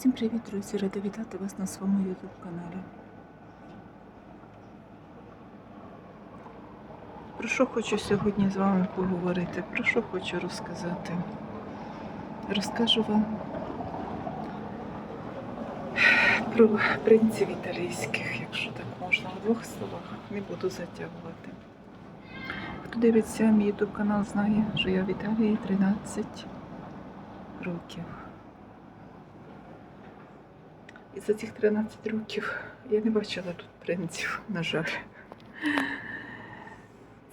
Всім привіт, друзі! Рада вітати вас на своєму YouTube каналі. Про що хочу сьогодні з вами поговорити? Про що хочу розказати? Розкажу вам про принців італійських, якщо так можна, в двох словах. Не буду затягувати. Хто дивиться мій YouTube канал, знає, що я в Італії 13 років. І за цих 13 років я не бачила тут принців, на жаль.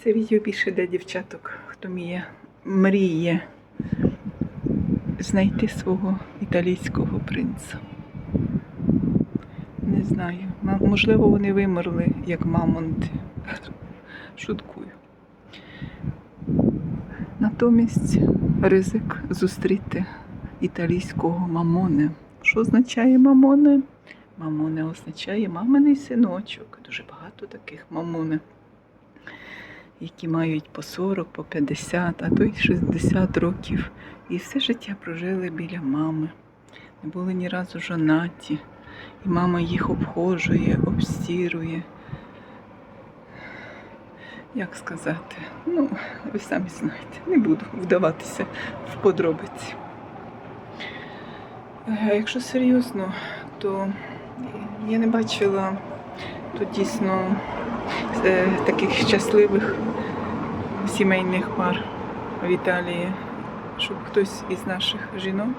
Це відео більше для дівчаток, хто міє, мріє знайти свого італійського принца. Не знаю. Можливо, вони вимерли, як мамонти. Шуткую. Натомість ризик зустріти італійського мамоне. Що означає мамоне? Мамоне означає маминий синочок. Дуже багато таких мамоне, які мають по 40, по 50, а то й 60 років. І все життя прожили біля мами. Не були ні разу жонаті. І мама їх обхожує, обстірує. Як сказати? Ну, ви самі знаєте, не буду вдаватися в подробиці. Е, Якщо серйозно, то я не бачила тут дійсно е, таких щасливих сімейних пар в Італії, щоб хтось із наших жінок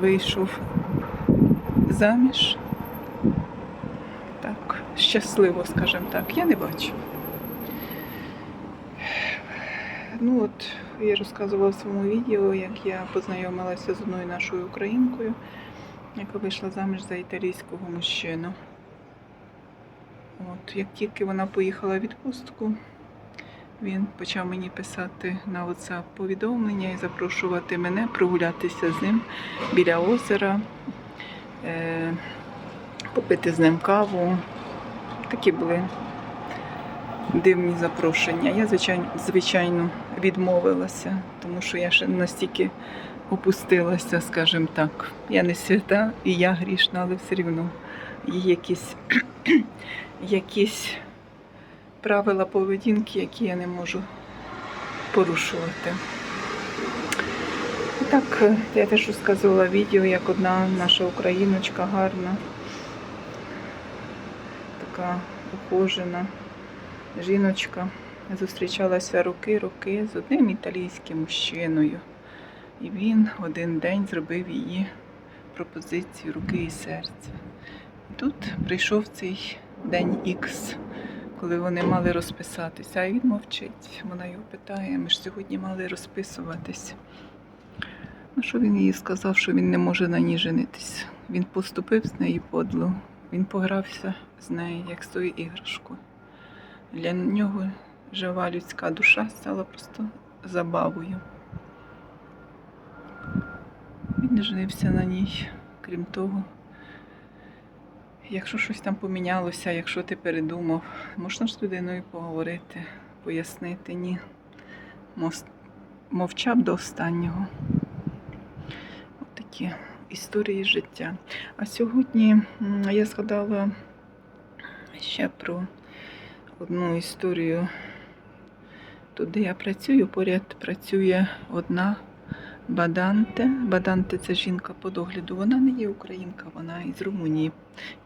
вийшов заміж. Так, щасливо, скажімо так, я не бачу. Ну от, я розказувала в своєму відео, як я познайомилася з одною нашою українкою, яка вийшла заміж за італійського мужчину. От, як тільки вона поїхала в відпустку, він почав мені писати на WhatsApp повідомлення і запрошувати мене прогулятися з ним біля озера, е, попити з ним каву. Такі були дивні запрошення. Я, звичайно, відмовилася, тому що я ще настільки опустилася, скажімо так. Я не свята і я грішна, але все рівно є якісь, якісь правила поведінки, які я не можу порушувати. Так, е, я теж розказувала відео, як одна наша україночка гарна, така ухожена жіночка зустрічалася роки-роки з одним італійським мужчиною. І він один день зробив її пропозицію руки і серця. І тут прийшов цей день Ікс, коли вони мали розписатися, а він мовчить. Вона його питає, ми ж сьогодні мали розписуватися. Ну, що він їй сказав, що він не може на ній женитись. Він поступив з нею подло, він погрався з нею, як з тою іграшкою. Для нього жива людська душа стала просто забавою. Він женився на ній, крім того. Якщо щось там помінялося, якщо ти передумав, можна ж з людиною поговорити, пояснити, ні. Мовчав до останнього. От такі історії життя. А сьогодні я згадала ще про одну історію. Тут, де я працюю, поряд працює одна Баданте. Баданте це жінка по догляду. Вона не є українка, вона із Румунії.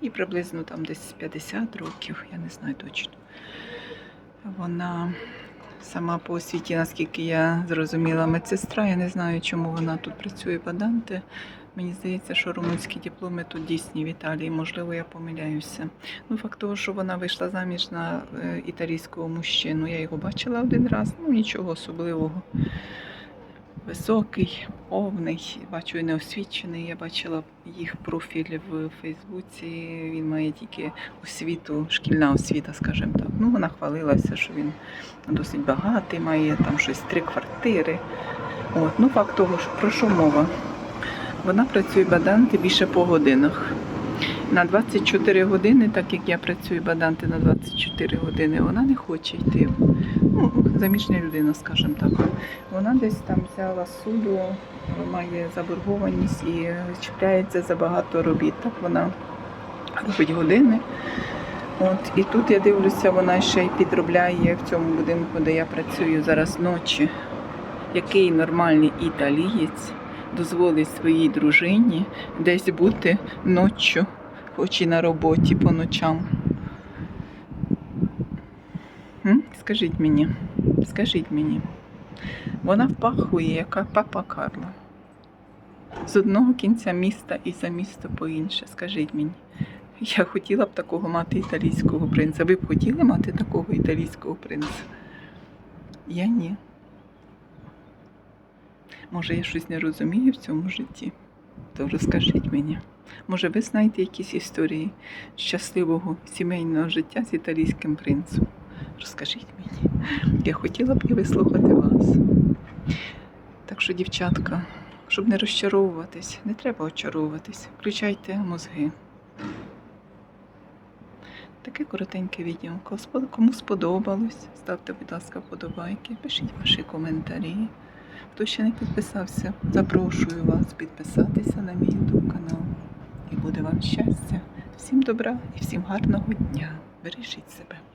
І приблизно там десь 50 років, я не знаю точно. Вона сама по освіті, наскільки я зрозуміла, медсестра. Я не знаю, чому вона тут працює Баданте. Мені здається, що румунські дипломи тут дійсні в Італії, можливо, я помиляюся. Ну, факт того, що вона вийшла заміж на е, італійського мужчину. Я його бачила один раз, ну нічого особливого. Високий, повний, бачу і неосвічений. Я бачила їх профіль в Фейсбуці. Він має тільки освіту, шкільна освіта, скажімо так. Ну, вона хвалилася, що він досить багатий, має там щось три квартири. От, ну, факт того, що про що мова? Вона працює баданти більше по годинах. На 24 години, так як я працюю баданти на 24 години, вона не хоче йти. Заміжня людина, скажімо так. Вона десь там взяла суду має заборгованість і чіпляється за багато робіт. Так вона робить години. От, і тут я дивлюся, вона ще й підробляє в цьому будинку, де я працюю зараз ночі. Який нормальний італієць дозволить своїй дружині десь бути ночі, хоч і на роботі по ночам. Скажіть мені, скажіть мені, вона впахує, яка папа Карло. З одного кінця міста і за місто по інше. Скажіть мені. Я хотіла б такого мати італійського принца. Ви б хотіли мати такого італійського принца? Я ні. Може, я щось не розумію в цьому житті? То розкажіть мені. Може, ви знаєте якісь історії щасливого сімейного життя з італійським принцем? Розкажіть мені. Я хотіла б і вислухати вас. Так що, дівчатка, щоб не розчаровуватись, не треба очаровуватись. Включайте мозги. Таке коротеньке відео. Кому сподобалось, ставте, будь ласка, вподобайки, пишіть ваші коментарі. Хто ще не підписався, запрошую вас підписатися на мій YouTube канал. І буде вам щастя. Всім добра і всім гарного дня. Бережіть себе.